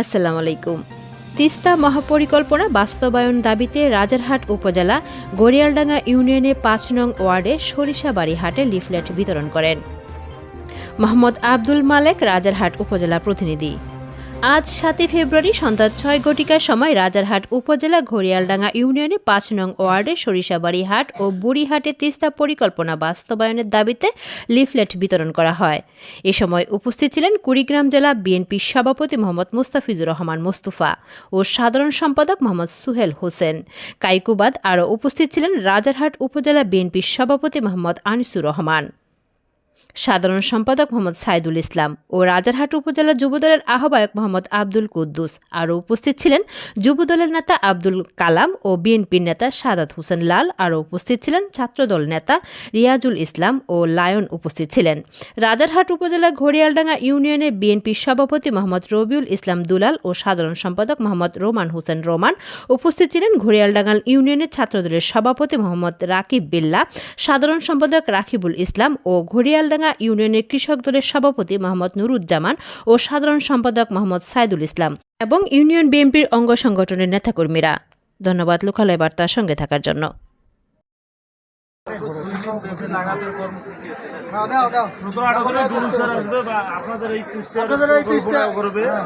আসসালামু আলাইকুম। তিস্তা মহাপরিকল্পনা বাস্তবায়ন দাবিতে রাজারহাট উপজেলা গড়িয়ালডাঙ্গা ইউনিয়নে পাঁচ নং ওয়ার্ডে সরিষাবাড়ি হাটে লিফলেট বিতরণ করেন। মোহাম্মদ আব্দুল মালেক, রাজারহাট উপজেলা প্রতিনিধি। আজ সাতই ফেব্রুয়ারি সন্ধ্যা ছয় ঘটিকার সময় রাজারহাট উপজেলা ঘড়িয়ালডাঙ্গা ইউনিয়নে পাঁচ নং ওয়ার্ডে সরিষাবাড়ি হাট ও বুড়িহাটে তিস্তা পরিকল্পনা বাস্তবায়নের দাবিতে লিফলেট বিতরণ করা হয়। এ সময় উপস্থিত ছিলেন কুড়িগ্রাম জেলা বিএনপির সভাপতি মোহাম্মদ মুস্তাফিজুর রহমান মুস্তুফা ও সাধারণ সম্পাদক মোহাম্মদ সুহেল হোসেন। কাইকুবাদ আরও উপস্থিত ছিলেন রাজারহাট উপজেলা বিএনপির সভাপতি মোহাম্মদ আনিসুর রহমান। সাধারণ সম্পাদক মোহাম্মদ সাইদুল ইসলাম ও রাজারহাট উপজেলা যুবদলের আহ্বায়ক মোহাম্মদ আব্দুল কুদ্দুস। আরও উপস্থিত ছিলেন যুবদলের নেতা আব্দুল কালাম ও বিএনপির নেতা সাদাত হোসেন লাল। আরও উপস্থিত ছিলেন ছাত্রদল নেতা রিয়াজুল ইসলাম ও লায়ন উপস্থিত ছিলেন। রাজারহাট উপজেলা ঘড়িয়ালডাঙ্গা ইউনিয়নে বিএনপির সভাপতি মোহাম্মদ রবিউল ইসলাম দুলাল ও সাধারণ সম্পাদক মোহাম্মদ রোমান হোসেন রোমান। উপস্থিত ছিলেন ঘড়িয়ালডাঙ্গাল ইউনিয়নের ছাত্রদলের সভাপতি মোহাম্মদ রাকিব বিল্লা, সাধারণ সম্পাদক রাকিবুল ইসলাম ও ঘড়িয়ালডাঙ্গা ইউনিয়নের কৃষক দলের সভাপতি মোহাম্মদ নুরুজ্জামান ও সাধারণ সম্পাদক মোহাম্মদ সাইদুল ইসলাম এবং ইউনিয়ন বিএনপির অঙ্গ সংগঠনের নেতাকর্মীরা। ধন্যবাদ, লোকালয় বার্তার সঙ্গে থাকার জন্য। আপনাদের এই করবে। হ্যাঁ।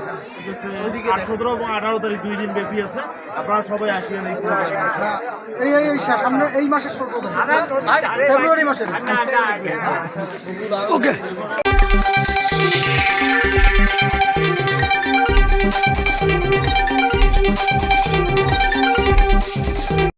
সতেরো এবং আঠারো তারিখ দুই দিন ব্যাপী আছে। আপনারা সবাই এই। হ্যাঁ, এই এই এই সামনে এই মাসের ফেব্রুয়ারি মাসের। ওকে।